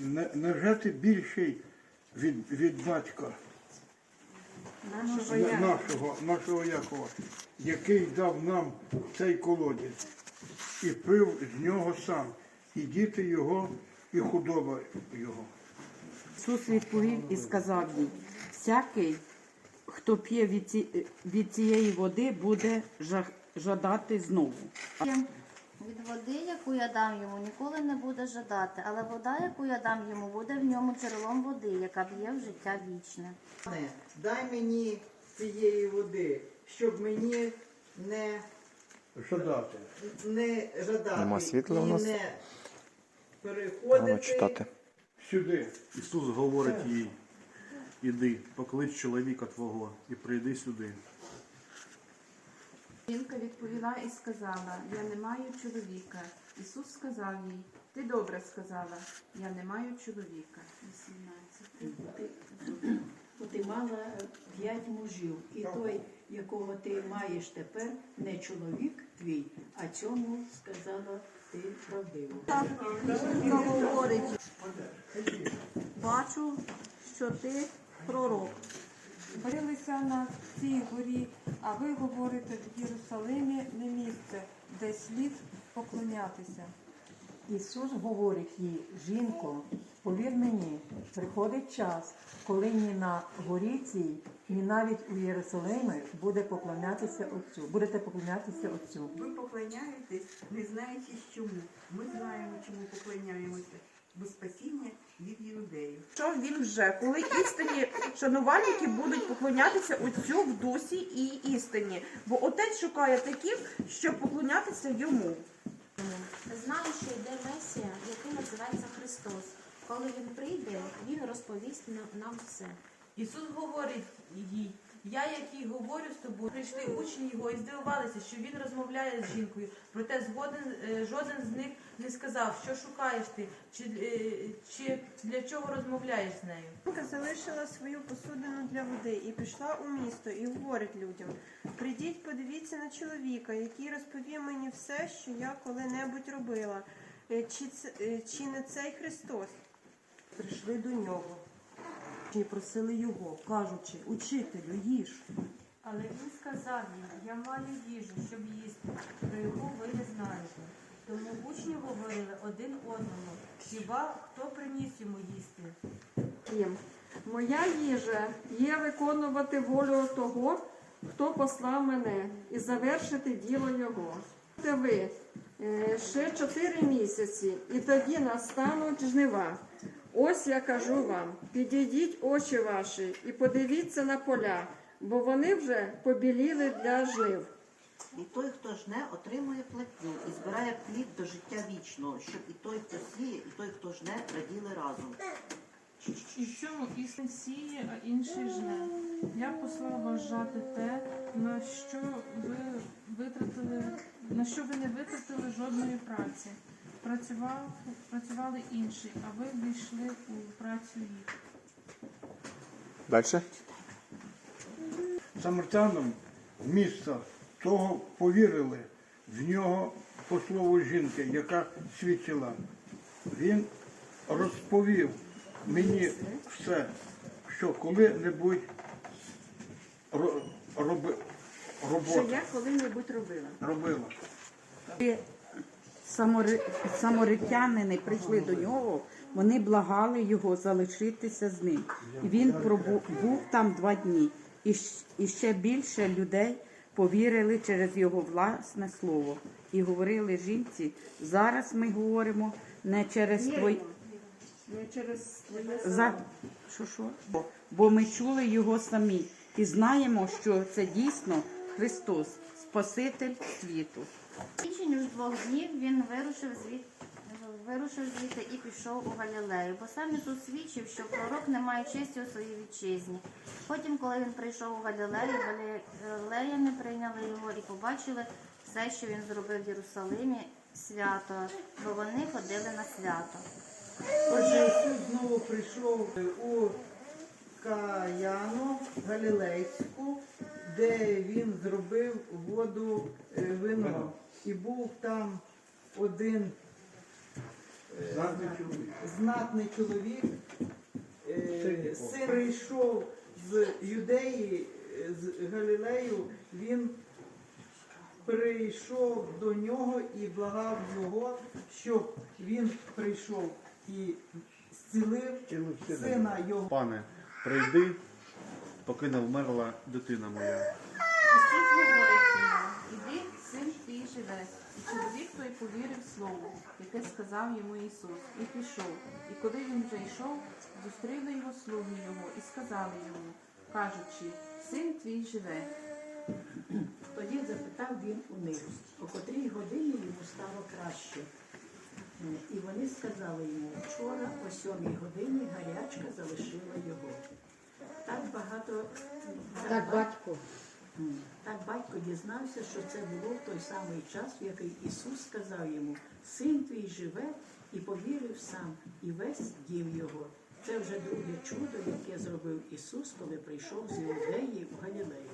не- невже ти більший від, від батька Нашого нашого, нашого Якова, який дав нам цей колодязь і пив з нього сам, і діти його, і худоба його. Ісус відповів і сказав їй, всякий, хто п'є від, ці, від цієї води, буде жа- жадати знову. Від води, яку я дам йому, ніколи не буде жадати, але вода, яку я дам йому, буде в ньому джерелом води, яка б'є в життя вічне. Пане, Дай мені цієї води, щоб мені не, Що дати? не жадати Нема світла і у нас? не Воно переходити. читати. Сюди. Ісус говорить їй, іди, поклич чоловіка твого і прийди сюди. Жінка відповіла і сказала, я не маю чоловіка. Ісус сказав їй, ти добре сказала, я не маю чоловіка. 18. Бо ти мала п'ять мужів, і той, якого ти маєш тепер, не чоловік твій, а цьому сказала ти правдиво. Говорить, бачу, що ти пророк. Борилися на цій горі, а ви говорите в Єрусалимі не місце, де слід поклонятися. Ісус говорить їй, жінко, повір мені, приходить час, коли ні на горі цій, ні навіть у Єрусалимі буде поклонятися Отцю. Будете поклонятися Отцю. Ви поклоняєтесь, не знаючи чому. Ми знаємо, чому поклоняємося, бо спасіння від юдеїв. Що він вже, коли істинні шанувальники будуть поклонятися Отцю в дусі і істині, бо Отець шукає таких, щоб поклонятися йому. Знаю, що йде Месія, який називається Христос. Коли він прийде, він розповість нам- нам все. Ісус говорить їй, я, який говорю з тобою, прийшли учні його і здивувалися, що він розмовляє з жінкою. Проте згоден, е, жоден з них не сказав, що шукаєш ти, чи, е, чи для чого розмовляєш з нею. Жінка залишила свою посудину для води і пішла у місто і говорить людям: прийдіть, подивіться на чоловіка, який розповів мені все, що я коли-небудь робила. Е, Чи, це, чи не цей Христос? Прийшли до нього і просили його, кажучи, учителю, їж. Але він сказав їм, я маю їжу, щоб їсти, про яку ви не знаєте. Тому учні говорили один одному, хіба хто приніс йому їсти? Їм. Моя їжа є виконувати волю того, хто послав мене, і завершити діло його. Те ви ще чотири місяці, і тоді настануть жнива. Ось я кажу вам: підійдіть очі ваші і подивіться на поля, бо вони вже побіліли для жнив. І той, хто жне, отримує платню і збирає плід до життя вічного, щоб і той, хто сіє, і той, хто жне, раділи разом. І в цьому існе сіє, а інший жне. Я послав вас жати те, на що ви витратили, на що ви не витратили жодної праці. Працював, працювали інші, а ви війшли у працю їх. Далі. Самаритянам міста того повірили в нього по слову жінки, яка свідчила. Він розповів мені все, що коли-небудь ро- роби, Що я коли-небудь робила. робила. Самори... Самаритянини прийшли до нього, вони благали його залишитися з ним. І він був там два дні. І, і ще більше людей повірили через його власне слово. І говорили жінці, зараз ми говоримо не через твої. Не через твоє За... Що, що? Бо ми чули його самі і знаємо, що це дійсно Христос, Спаситель світу. Свідченню ж двох днів він вирушив звід... вирушив звідти і пішов у Галілею, бо сам Ісус свідчив, що пророк не має честі у своїй вітчизні. Потім, коли він прийшов у Галілею, галілеяни прийняли його і побачили все, що він зробив в Єрусалимі, свято, бо вони ходили на свято. Отже, Ісус знову прийшов у Каяну Галілейську, де він зробив воду е, вино. І був там один Знатний чоловік. знатний чоловік, е, Син прийшов з Юдеї, е, з Галілею, він прийшов до нього і благав його, щоб він прийшов і зцілив сина. сина його. Пане, прийди, поки не вмерла дитина моя. Ісус говорить йому, іди, син твій живе. І чоловік той повірив слову, яке сказав йому Ісус, і пішов. І коли він вже йшов, зустріли його слуги його і сказали йому, кажучи, син твій живе. Тоді запитав він у них, о котрій годині йому стало краще. Е, І вони сказали йому, вчора о сьомій годині гарячка залишила його. Так багато Так, батько. Так батько дізнався, що це було в той самий час, в який Ісус сказав йому, син твій живе, і повірив сам, і весь дім його. Це вже друге чудо, яке зробив Ісус, коли прийшов з Іудеї в Галілею.